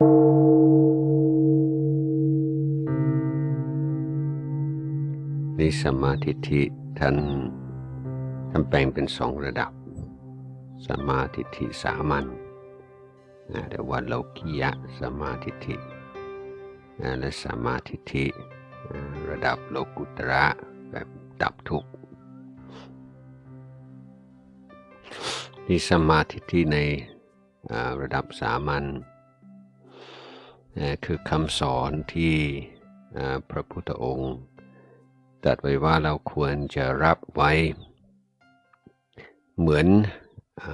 นี่สมาทิฏฐิท่านท่านแบ่งเป็นสองระดับ สมาทิฏฐิสามัญนะเรียกว่าโลกิยะสมาทิฏฐินะและสมาทิฏฐิระดับโลกุตระแบบดับทุกข์นี่สมาทิฏฐิในระดับสามัญ คือคำสอนที่พระพุทธองค์ตรัดไว้ว่าเราควรจะรับไว้ เหมือนอ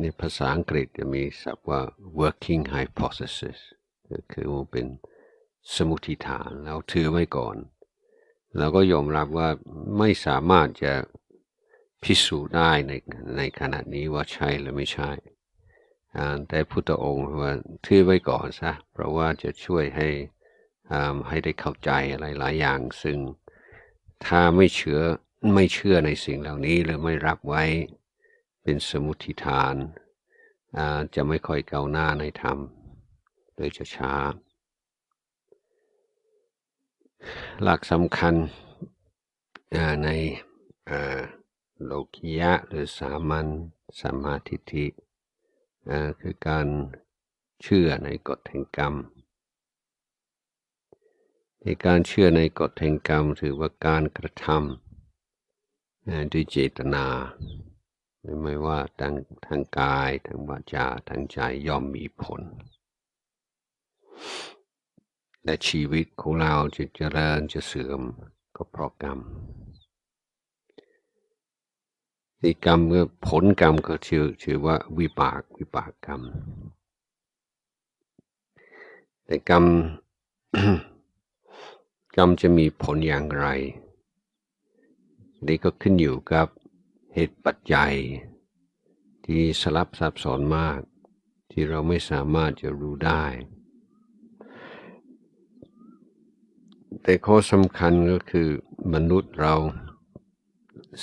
ในภาษาอังกฤษจะมีศัพท์ว่า working hypothesis ก็คือเป็นสมมติฐานเราถือไว้ก่อน เราก็ยอมรับว่าไม่สามารถจะพิสูจน์ได้ในในขณะนี้ว่าใช่หรือไม่ใช่ อ่าแต่พุทธองค์ว่าถือไว้ก่อนซะเพราะว่าจะช่วยให้ให้ได้เข้าใจอะไรหลายอย่าง ซึ่งถ้าไม่เชื่อไม่เชื่อในสิ่งเหล่านี้หรือไม่รับไว้เป็นสมุติฐาน จะไม่ค่อยก้าวหน้าในธรรมโดยจะช้า หลักสำคัญในโลกิยะหรือสามัญสัมมาทิ อ่าคือการเชื่อในกฎแห่งกรรม ในการเชื่อในกฎแห่งกรรมถือว่าการกระทำนะด้วยเจตนา ไม่ว่าทางทางกายทางวาจาทางใจย่อมมีผลและชีวิตของเราจะเจริญจะเสื่อมก็เพราะกรรม ที่กรรมก็ผลกรรมก็ชื่อชื่อว่าวิบากวิบากกรรม แต่กรรมกรรมจะมีผลอย่างไร นี่ก็ขึ้นอยู่กับเหตุปัจจัย ที่สลับซับซ้อนมาก ที่เราไม่สามารถจะรู้ได้ แต่ข้อสำคัญก็คือมนุษย์เรา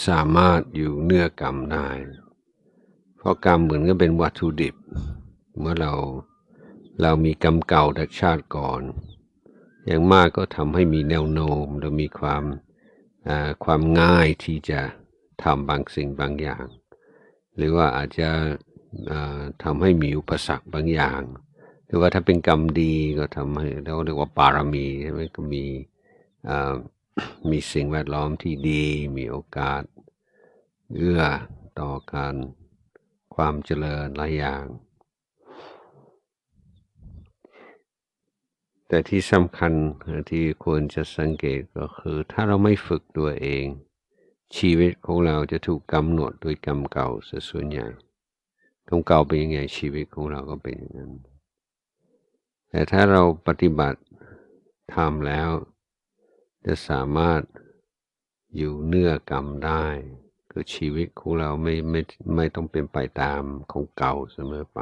สามารถอยู่เนื้อกรรมได้ เพราะกรรมเหมือนกับเป็นวัตถุดิบ เมื่อเราเรามีกรรมเก่าจากชาติก่อน อย่างมากก็ทำให้มีแนวโน้มหรือมีความความง่ายที่จะทำบางสิ่งบางอย่าง หรือว่าอาจจะอ่าทำให้มีอุปสรรคบางอย่าง หรือว่าถ้าเป็นกรรมดีก็ทำให้เราเรียกว่าบารมีใช่ไหมก็มี มีสิ่งแวดล้อมที่ดี มีโอกาส เอื้อต่อการความเจริญหลายอย่าง แต่ที่สำคัญที่ควรจะสังเกตก็คือ ถ้าเราไม่ฝึกตัวเอง ชีวิตของเราจะถูกกำหนดโดยกรรมเก่าส่วนใหญ่กรรมเก่าเป็นยังไงชีวิตของเราก็เป็นอย่างนั้น แต่ถ้าเราปฏิบัติทำแล้ว จะสามารถอยู่เนื้อกรรมได้ คือชีวิตของเราไม่ไม่ไม่ต้องเป็นไปตามของเก่าเสมอไป